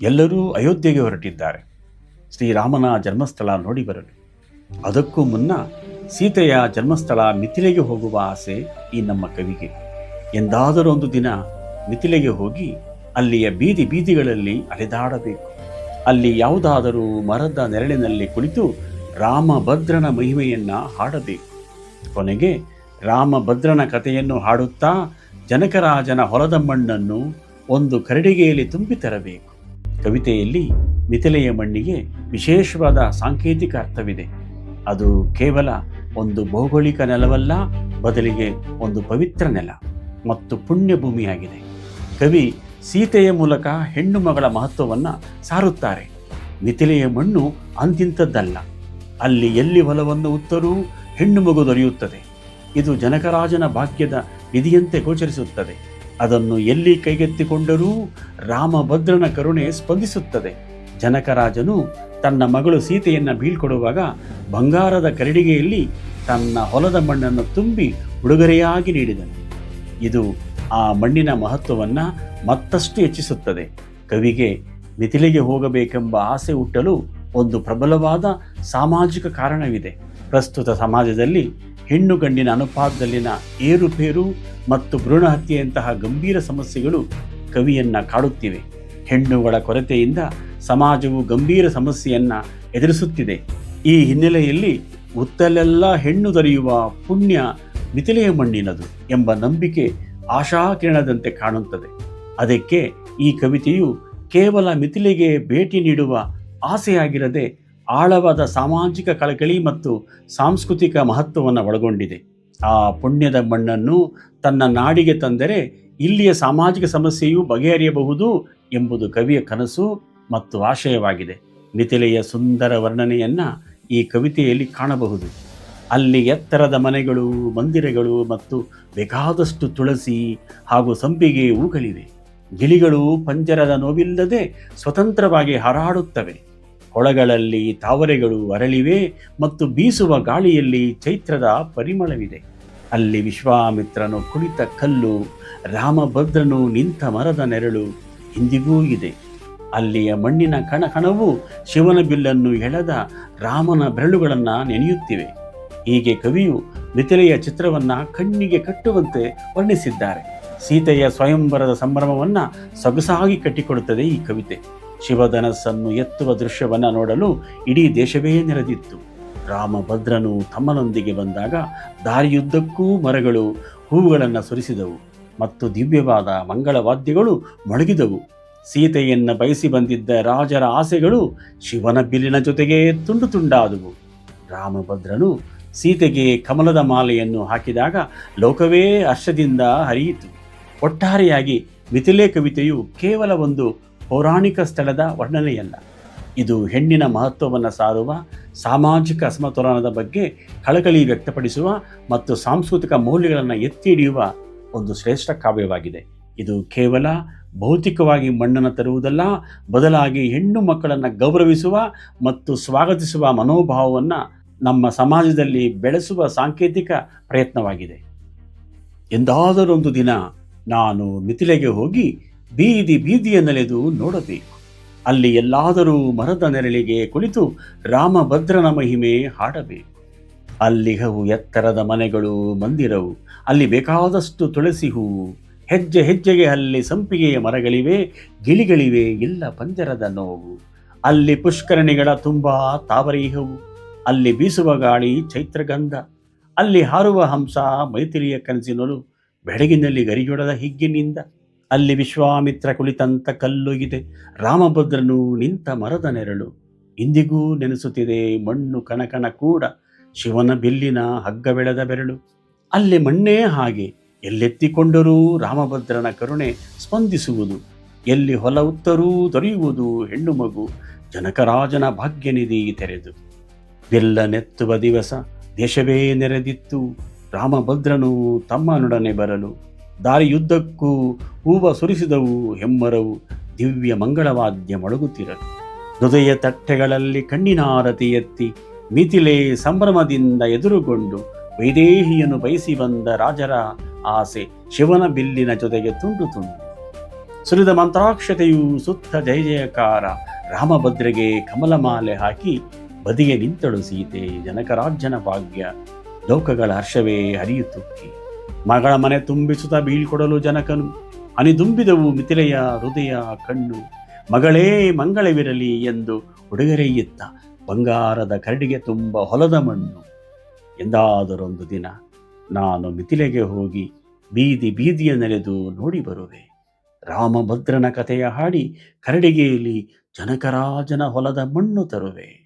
ಎಲ್ಲರೂ ಅಯೋಧ್ಯೆಗೆ ಹೊರಟಿದ್ದಾರೆ. ಶ್ರೀರಾಮನ ಜನ್ಮಸ್ಥಳ ನೋಡಿ ಬರಲು. ಅದಕ್ಕೂ ಮುನ್ನ ಸೀತೆಯ ಜನ್ಮಸ್ಥಳ ಮಿಥಿಲೆಗೆ ಹೋಗುವ ಆಸೆ ಈ ನಮ್ಮ ಕವಿಗೆ. ಎಂದಾದರೂ ಒಂದು ದಿನ ಮಿಥಿಲೆಗೆ ಹೋಗಿ ಅಲ್ಲಿಯ ಬೀದಿ ಬೀದಿಗಳಲ್ಲಿ ಅಲೆದಾಡಬೇಕು. ಅಲ್ಲಿ ಯಾವುದಾದರೂ ಮರದ ನೆರಳಿನಲ್ಲಿ ಕುಳಿತು ರಾಮಭದ್ರನ ಮಹಿಮೆಯನ್ನು ಹಾಡಬೇಕು. ಕೊನೆಗೆ ರಾಮಭದ್ರನ ಕಥೆಯನ್ನು ಹಾಡುತ್ತಾ ಜನಕರಾಜನ ಹೊಲದ ಮಣ್ಣನ್ನು ಒಂದು ಕರಡಿಗೆಯಲ್ಲಿ ತುಂಬಿ ತರಬೇಕು. ಕವಿತೆಯಲ್ಲಿ ಮಿಥಿಲೆಯ ಮಣ್ಣಿಗೆ ವಿಶೇಷವಾದ ಸಾಂಕೇತಿಕ ಅರ್ಥವಿದೆ. ಅದು ಕೇವಲ ಒಂದು ಭೌಗೋಳಿಕ ನೆಲವಲ್ಲ, ಬದಲಿಗೆ ಒಂದು ಪವಿತ್ರ ನೆಲ ಮತ್ತು ಪುಣ್ಯಭೂಮಿಯಾಗಿದೆ. ಕವಿ ಸೀತೆಯ ಮೂಲಕ ಹೆಣ್ಣು ಮಗಳ ಮಹತ್ವವನ್ನು ಸಾರುತ್ತಾರೆ. ಮಿಥಿಲೆಯ ಮಣ್ಣು ಅಂತಿಂಥದ್ದಲ್ಲ. ಅಲ್ಲಿ ಎಲ್ಲಿ ಹೊಲವನ್ನು ಉತ್ತರೂ ಹೆಣ್ಣು ಮಗು ದೊರೆಯುತ್ತದೆ. ಇದು ಜನಕರಾಜನ ಭಾಗ್ಯದ ವಿಧಿಯಂತೆ ಗೋಚರಿಸುತ್ತದೆ. ಅದನ್ನು ಎಲ್ಲಿ ಕೈಗೆತ್ತಿಕೊಂಡರೂ ರಾಮಭದ್ರನ ಕರುಣೆ ಸ್ಪಂದಿಸುತ್ತದೆ. ಜನಕರಾಜನು ತನ್ನ ಮಗಳು ಸೀತೆಯನ್ನು ಬೀಳ್ಕೊಡುವಾಗ ಬಂಗಾರದ ಕರಡಿಗೆಯಲ್ಲಿ ತನ್ನ ಹೊಲದ ಮಣ್ಣನ್ನು ತುಂಬಿ ಉಡುಗೊರೆಯಾಗಿ ನೀಡಿದನು. ಇದು ಆ ಮಣ್ಣಿನ ಮಹತ್ವವನ್ನು ಮತ್ತಷ್ಟು ಹೆಚ್ಚಿಸುತ್ತದೆ. ಕವಿಗೆ ಮಿಥಿಲೆಗೆ ಹೋಗಬೇಕೆಂಬ ಆಸೆ ಹುಟ್ಟಲು ಒಂದು ಪ್ರಬಲವಾದ ಸಾಮಾಜಿಕ ಕಾರಣವಿದೆ. ಪ್ರಸ್ತುತ ಸಮಾಜದಲ್ಲಿ ಹೆಣ್ಣು ಗಂಡಿನ ಅನುಪಾತದಲ್ಲಿನ ಏರುಪೇರು ಮತ್ತು ಭ್ರೂಣ ಹತ್ಯೆಯಂತಹ ಗಂಭೀರ ಸಮಸ್ಯೆಗಳು ಕವಿಯನ್ನ ಕಾಡುತ್ತಿವೆ. ಹೆಣ್ಣುಗಳ ಕೊರತೆಯಿಂದ ಸಮಾಜವು ಗಂಭೀರ ಸಮಸ್ಯೆಯನ್ನ ಎದುರಿಸುತ್ತಿದೆ. ಈ ಹಿನ್ನೆಲೆಯಲ್ಲಿ ಉತ್ತಲೆಲ್ಲ ಹೆಣ್ಣು ದೊರೆಯುವ ಪುಣ್ಯ ಮಿಥಿಲೆಯ ಮಣ್ಣಿನದು ಎಂಬ ನಂಬಿಕೆ ಆಶಾಕಿರಣದಂತೆ ಕಾಣುತ್ತದೆ. ಅದಕ್ಕೆ ಈ ಕವಿತೆಯು ಕೇವಲ ಮಿಥಿಲೆಗೆ ಭೇಟಿ ನೀಡುವ ಆಸೆಯಾಗಿರದೆ ಆಳವಾದ ಸಾಮಾಜಿಕ ಕಳಕಳಿ ಮತ್ತು ಸಾಂಸ್ಕೃತಿಕ ಮಹತ್ವವನ್ನು ಒಳಗೊಂಡಿದೆ. ಆ ಪುಣ್ಯದ ಮಣ್ಣನ್ನು ತನ್ನ ನಾಡಿಗೆ ತಂದರೆ ಇಲ್ಲಿಯ ಸಾಮಾಜಿಕ ಸಮಸ್ಯೆಯು ಬಗೆಹರಿಯಬಹುದು ಎಂಬುದು ಕವಿಯ ಕನಸು ಮತ್ತು ಆಶಯವಾಗಿದೆ. ಮಿಥಿಲೆಯ ಸುಂದರ ವರ್ಣನೆಯನ್ನು ಈ ಕವಿತೆಯಲ್ಲಿ ಕಾಣಬಹುದು. ಅಲ್ಲಿ ಎತ್ತರದ ಮನೆಗಳು, ಮಂದಿರಗಳು ಮತ್ತು ಬೇಕಾದಷ್ಟು ತುಳಸಿ ಹಾಗೂ ಸಂಪಿಗೆ ಹೂಗಳಿವೆ. ಗಿಳಿಗಳು ಪಂಜರದ ನೋವಿಲ್ಲದೆ ಸ್ವತಂತ್ರವಾಗಿ ಹಾರಾಡುತ್ತವೆ. ಹೊಳಗಳಲ್ಲಿ ತಾವರೆಗಳು ಅರಳಿವೆ ಮತ್ತು ಬೀಸುವ ಗಾಳಿಯಲ್ಲಿ ಚೈತ್ರದ ಪರಿಮಳವಿದೆ. ಅಲ್ಲಿ ವಿಶ್ವಾಮಿತ್ರನು ಕುಳಿತ ಕಲ್ಲು, ರಾಮಭದ್ರನು ನಿಂತ ಮರದ ನೆರಳು ಇಂದಿಗೂ ಇದೆ. ಅಲ್ಲಿಯ ಮಣ್ಣಿನ ಕಣಕಣವು ಶಿವನ ಬಿಲ್ಲನ್ನು ಎಳೆದ ರಾಮನ ಬೆರಳುಗಳನ್ನು ನೆನೆಯುತ್ತಿವೆ. ಹೀಗೆ ಕವಿಯು ಮಿಥಿಲೆಯ ಚಿತ್ರವನ್ನ ಕಣ್ಣಿಗೆ ಕಟ್ಟುವಂತೆ ವರ್ಣಿಸಿದ್ದಾರೆ. ಸೀತೆಯ ಸ್ವಯಂವರದ ಸಂಭ್ರಮವನ್ನು ಸೊಗಸಾಗಿ ಕಟ್ಟಿಕೊಡುತ್ತದೆ ಈ ಕವಿತೆ. ಶಿವಧನಸ್ಸನ್ನು ಎತ್ತುವ ದೃಶ್ಯವನ್ನು ನೋಡಲು ಇಡೀ ದೇಶವೇ ನೆರೆದಿತ್ತು. ರಾಮಭದ್ರನು ತಮ್ಮನೊಂದಿಗೆ ಬಂದಾಗ ದಾರಿಯುದ್ದಕ್ಕೂ ಮರಗಳು ಹೂವುಗಳನ್ನು ಸುರಿಸಿದವು ಮತ್ತು ದಿವ್ಯವಾದ ಮಂಗಳವಾದ್ಯಗಳು ಮೊಳಗಿದವು. ಸೀತೆಯನ್ನು ಬಯಸಿ ಬಂದಿದ್ದ ರಾಜರ ಆಸೆಗಳು ಶಿವನ ಬಿಲ್ಲಿನ ಜೊತೆಗೆ ತುಂಡು ತುಂಡಾದವು. ರಾಮಭದ್ರನು ಸೀತೆಗೆ ಕಮಲದ ಮಾಲೆಯನ್ನು ಹಾಕಿದಾಗ ಲೋಕವೇ ಹರ್ಷದಿಂದ ಹರಿಯಿತು. ಒಟ್ಟಾರೆಯಾಗಿ ಮಿಥಿಲೆ ಕವಿತೆಯು ಕೇವಲ ಒಂದು ಪೌರಾಣಿಕ ಸ್ಥಳದ ವರ್ಣನೆಯಲ್ಲ. ಇದು ಹೆಣ್ಣಿನ ಮಹತ್ವವನ್ನು ಸಾರುವ, ಸಾಮಾಜಿಕ ಅಸಮತೋಲನದ ಬಗ್ಗೆ ಕಳಕಳಿ ವ್ಯಕ್ತಪಡಿಸುವ ಮತ್ತು ಸಾಂಸ್ಕೃತಿಕ ಮೌಲ್ಯಗಳನ್ನು ಎತ್ತಿ ಹಿಡಿಯುವ ಒಂದು ಶ್ರೇಷ್ಠ ಕಾವ್ಯವಾಗಿದೆ. ಇದು ಕೇವಲ ಭೌತಿಕವಾಗಿ ಮಣ್ಣನ್ನು ತರುವುದಲ್ಲ, ಬದಲಾಗಿ ಹೆಣ್ಣು ಮಕ್ಕಳನ್ನು ಗೌರವಿಸುವ ಮತ್ತು ಸ್ವಾಗತಿಸುವ ಮನೋಭಾವವನ್ನು ನಮ್ಮ ಸಮಾಜದಲ್ಲಿ ಬೆಳೆಸುವ ಸಾಂಕೇತಿಕ ಪ್ರಯತ್ನವಾಗಿದೆ. ಎಂದಾದರೊಂದು ದಿನ ನಾನು ಮಿಥಿಲೆಗೆ ಹೋಗಿ ಬೀದಿ ಬೀದಿಯನ್ನಲೆದು ನೋಡಬೇಕು. ಅಲ್ಲಿ ಎಲ್ಲಾದರೂ ಮರದ ನೆರಳಿಗೆ ಕುಳಿತು ರಾಮಭದ್ರನ ಮಹಿಮೆ ಹಾಡಬೇಕು. ಅಲ್ಲಿಹವು ಎತ್ತರದ ಮನೆಗಳು, ಮಂದಿರವು, ಅಲ್ಲಿ ಬೇಕಾದಷ್ಟು ತುಳಸಿ ಹೂವು ಹೆಜ್ಜೆ ಹೆಜ್ಜೆಗೆ ಅಲ್ಲಿ ಸಂಪಿಗೆಯ ಮರಗಳಿವೆ, ಗಿಳಿಗಳಿವೆ, ಇಲ್ಲ ಪಂಜರದ ನೋವು. ಅಲ್ಲಿ ಪುಷ್ಕರಣಿಗಳ ತುಂಬ ತಾವರೀಹವು ಅಲ್ಲಿ ಬೀಸುವ ಗಾಳಿ ಚೈತ್ರಗಂಧ, ಅಲ್ಲಿ ಹಾರುವ ಹಂಸ ಮೈತ್ರಿಯ ಕನಸಿನಲು, ಬೆಳಗಿನಲ್ಲಿ ಗರಿಜೊಡದ ಹಿಗ್ಗಿನಿಂದ. ಅಲ್ಲಿ ವಿಶ್ವಾಮಿತ್ರ ಕುಳಿತಂಥ ಕಲ್ಲು ಇದೆ ರಾಮಭದ್ರನು ನಿಂತ ಮರದ ನೆರಳು. ಇಂದಿಗೂ ನೆನೆಸುತ್ತಿದೆ ಮಣ್ಣು ಕಣಕಣ ಕೂಡ. ಶಿವನ ಬಿಲ್ಲಿನ ಹಗ್ಗ ಬೆಳೆದ ಬೆರಳು. ಅಲ್ಲಿ ಮಣ್ಣೇ ಹಾಗೆ. ಎಲ್ಲೆತ್ತಿಕೊಂಡರೂ ರಾಮಭದ್ರನ ಕರುಣೆ ಸ್ಪಂದಿಸುವುದು. ಎಲ್ಲಿ ಹೊಲ ಉತ್ತರೂ ದೊರೆಯುವುದು ಹೆಣ್ಣು ಮಗು. ಜನಕರಾಜನ ಭಾಗ್ಯನಿಧಿ ತೆರೆದು. ಬೆಲ್ಲ ನೆತ್ತುವ ದಿವಸ ದೇಶವೇ ನೆರೆದಿತ್ತು. ರಾಮಭದ್ರನು ತಮ್ಮನೊಡನೆ ಬರಲು. ದಾರಿಯುದ್ದಕ್ಕೂ ಹೂವ ಸುರಿಸಿದವು ಹೆಮ್ಮರವು ದಿವ್ಯ ಮಂಗಳವಾದ್ಯ ಮೊಳಗುತ್ತಿರಲು ಹೃದಯ ತಟ್ಟೆಗಳಲ್ಲಿ ಕಣ್ಣಿನಾರತಿ ಎತ್ತಿ ಮಿಥಿಲೆ ಸಂಭ್ರಮದಿಂದ ಎದುರುಗೊಂಡು ವೈದೇಹಿಯನ್ನು ಬಯಸಿ ಬಂದ ರಾಜರ ಆಸೆ ಶಿವನ ಬಿಲ್ಲಿನ ಜೊತೆಗೆ ತುಂಡು ತುಂಡು. ಸುರಿದ ಮಂತ್ರಾಕ್ಷತೆಯು ಸುತ್ತ ಜಯ ಜಯಕಾರ ರಾಮಭದ್ರೆಗೆ ಕಮಲಮಾಲೆ ಹಾಕಿ ಬದಿಗೆ ನಿಂತಳು ಸೀತೆ, ಜನಕರಾಜ್ಯನ ಭಾಗ್ಯ, ಲೋಕಗಳ ಹರ್ಷವೇ ಹರಿಯುತ್ತುಕ್ಕಿ. ಮಗಳ ಮನೆ ತುಂಬಿಸುತ್ತ ಬೀಳ್ಕೊಡಲು ಜನಕನು. ಅನಿದುಂಬಿದವು ಮಿಥಿಲೆಯ ಹೃದಯ ಕಣ್ಣು. ಮಗಳೇ ಮಂಗಳವಿರಲಿ ಎಂದು ಉಡುಗೊರೆಯಿತ್ತ ಬಂಗಾರದ ಕರಡಿಗೆ ತುಂಬ ಹೊಲದ ಮಣ್ಣು. ಎಂದಾದರೊಂದು ದಿನ ನಾನು ಮಿಥಿಲೆಗೆ ಹೋಗಿ ಬೀದಿ ಬೀದಿಯ ನೆಲೆದು ನೋಡಿ ಬರುವೆ. ರಾಮಭದ್ರನ ಕಥೆಯ ಹಾಡಿ ಕರಡಿಗೆಯಲ್ಲಿ ಜನಕರಾಜನ ಹೊಲದ ಮಣ್ಣು ತರುವೆ.